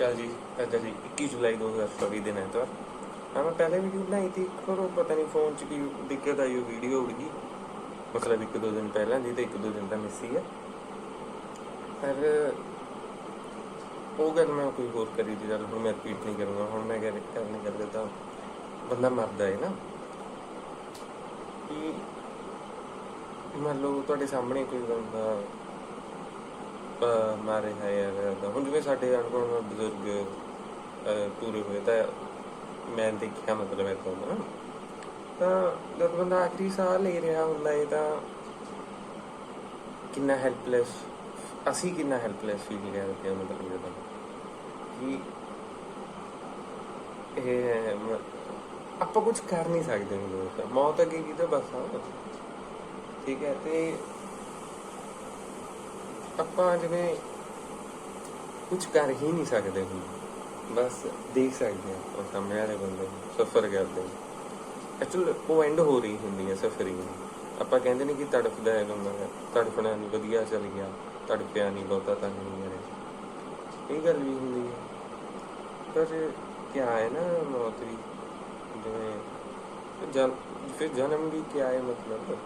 ਅਕਾਲ ਜੀ ਅੱਜ ਜੀ 21 ਜੁਲਾਈ 2024 ਦਿਨ ਐਤਵਾਰ। ਹਾਂ, ਮੈਂ ਪਹਿਲੇ ਵੀਡੀਓ ਬਣਾਈ ਥੀ ਪਰ ਉਹ ਪਤਾ ਨਹੀਂ ਫੋਨ 'ਚ ਕੀ ਦਿੱਕਤ ਆਈ, ਉਹ ਵੀਡੀਓ ਉੜ ਗਈ। ਮਤਲਬ ਇੱਕ ਦੋ ਦਿਨ ਪਹਿਲਾਂ ਦੀ ਤੇ ਇੱਕ ਦੋ ਦਿਨ ਦਾ ਮਿਸ ਹੀ ਹੈ ਪਰ ਉਹ ਗੱਲ ਮੈਂ ਕੋਈ ਹੋਰ ਕਰੀ ਦੀ ਗੱਲ ਹੁਣ ਮੈਂ ਰਿਪੀਟ ਨਹੀਂ ਕਰੂੰਗਾ, ਹੁਣ ਮੈਂ ਕਰ, ਕਰਨੇ ਕਰ ਦਿੱਤਾ ਬੰਦਾ ਮਰਦਾ ਹੈ ਨਾ। ਕਿ ਮੰਨ ਲਓ ਤੁਹਾਡੇ ਸਾਹਮਣੇ ਕੋਈ ਬੰਦਾ ਮਰ ਹੈ ਯਾਰ ਹੁਣ ਜਿਵੇਂ ਸਾਡੇ ਅਨਕੋਣ ਬਜ਼ੁਰਗ ਪੂਰੇ ਹੋਏ, ਤਾਂ ਮੈਂ ਦੇਖਿਆ ਮਤਲਬ ਇਹ ਤੋਂ ਨਾ ਤਾਂ ਜਦ ਬੰਦਾ ਆਖਰੀ ਸਾਹ ਲੈ ਰਿਹਾ ਹੁੰਦਾ ਹੈ ਤਾਂ ਕਿੰਨਾ ਹੈਲਪਲੈਸ ਅਸੀਂ ਕਿੰਨਾ ਹੈਲਪਲੈਸ ਫੀਲ ਕਰਦੇ ਹਾਂ ਮਤਲਬ ਜਦੋਂ ਕਿ ਇਹ ਆਪਾਂ ਕੁਝ ਕਰ ਨਹੀਂ ਸਕਦੇ ਹੁਣ ਮੌਤ ਅੱਗੇ ਕੀ ਤਾਂ ਬਸ ਆ। ਠੀਕ ਹੈ, ਤੇ ਆਪਾਂ ਜਿਵੇਂ ਕੁਝ ਕਰ ਹੀ ਨਹੀਂ ਸਕਦੇ ਹੁਣ। ਬਸ ਦੇਖ ਸਕਦੇ ਹਾਂ ਉਹ ਸਾਹਮਣੇ ਵਾਲੇ ਬੰਦੇ ਸਫਰ ਕਰਦੇ। ਐਕਚੁਅਲ ਉਹ ਐਂਡ ਹੋ ਰਹੀ ਹੁੰਦੀ ਹੈ ਸਫਰਿੰਗ ਆਪਾਂ ਕਹਿੰਦੇ ਨੇ ਕਿ ਤੜਫਦਾ ਹੈ ਬੰਦਾ ਤੜਫਣਾ ਨਹੀਂ, ਵਧੀਆ ਚੱਲ ਗਿਆ ਤੜਪਿਆ ਨਹੀਂ, ਬਹੁਤਾ ਤੰਗ ਨਹੀਂ ਕਰੇ ਇਹ ਗੱਲ ਵੀ ਹੁੰਦੀ ਹੈ। ਪਰ ਕੀ ਹੈ ਨਾ ਮੌਤ ਵੀ, ਜਿਵੇਂ ਜਨ, ਫਿਰ ਜਨਮ ਵੀ ਕੀ ਹੈ ਮਤਲਬ?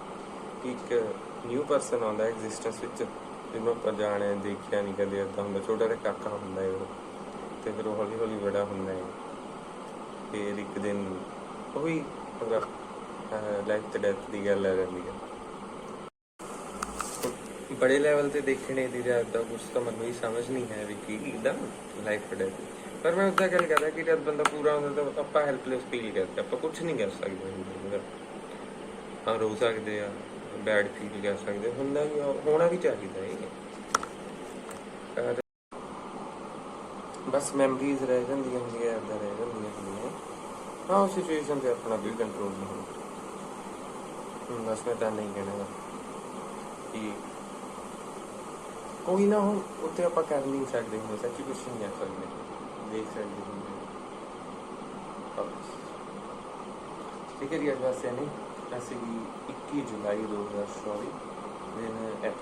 ਕਿ ਇੱਕ ਨਿਊ ਪਰਸਨ ਆਉਂਦਾ ਐਗਜ਼ਿਸਟੈਂਸ ਵਿੱਚ। ਜਿਹਨੂੰ ਆਪਾਂ ਜਾਣਿਆ, ਦੇਖਿਆ ਨਹੀਂ ਕਦੇ ਏਦਾਂ ਹੁੰਦਾ। ਛੋਟਾ ਜਿਹਾ ਕਾਕਾ ਹੁੰਦਾ ਹੈ ਉਹ। ਤੇ ਫਿਰ ਉਹ ਹੌਲੀ ਹੌਲੀ ਵੱਡਾ ਹੁੰਦਾ ਹੈ ਫਿਰ ਇੱਕ ਦਿਨ ਉਹੀ ਮਤਲਬ ਲਾਈਫ ਤੇ ਡੈਥ ਦੀ ਗੱਲ ਆ ਜਾਂਦੀ ਹੈ ਬੜੇ ਲੈਵਲ ਤੇ ਦੇਖਣੇ ਦੀ ਜਾਂ ਕੁਝ ਤਾਂ ਮੈਨੂੰ ਹੀ ਸਮਝ ਨਹੀਂ ਹੈ ਵੀ ਕੀ ਇਦਾਂ ਲਾਈਫ ਤੇ ਡੈਥ ਪਰ ਮੈਂ ਉਦਾਂ ਗੱਲ ਕਰਦਾ ਕਿ ਜਦ ਬੰਦਾ ਪੂਰਾ ਹੁੰਦਾ ਤਾਂ ਆਪਾਂ ਹੈਲਪਲੈਸ ਫੀਲ ਕਰਦੇ ਆਪਾਂ ਕੁਝ ਨਹੀਂ ਕਰ ਸਕਦੇ। ਹਾਂ ਰੋ ਸਕਦੇ ਆ। ਬੈਡ ਫੀਲ ਕਰ ਸਕਦੇ। ਹੁੰਦਾ ਵੀ ਹੋਣਾ ਵੀ ਚਾਹੀਦਾ ਹੈ ਬਸ ਮੈਮਰੀਜ਼ ਰਹਿ ਜਾਂਦੀਆਂ ਹੁੰਦੀਆਂ, ਏਦਾਂ ਰਹਿ ਜਾਂਦੀਆਂ ਹੁੰਦੀਆਂ। ਹਾਂ, ਉਸ ਸਿਚੁਏਸ਼ਨ ਤੇ ਆਪਣਾ ਵੀ ਕੰਟਰੋਲ ਨਹੀਂ ਹੁੰਦਾ। ਬਸ ਮੈਂ ਤਾਂ ਨਹੀਂ ਕਹਿਣਾ। ਕਿ ਕੋਈ ਨਾ, ਹੁਣ ਉੱਤੇ ਆਪਾਂ ਕਰ ਨਹੀਂ ਸਕਦੇ ਹੁਣ, ਸੱਚੀ ਕੁਛ ਨਹੀਂ ਕਰ ਸਕਦੇ। ਦੇਖ ਸਕਦੇ ਹੁੰਦੇ। ਠੀਕ ਹੈ ਜੀ, ਅੱਜ ਵਾਸਤੇ ਨਹੀਂ जैसे कि इक्कीस जुलाई दो हज़ार सॉरी दिन है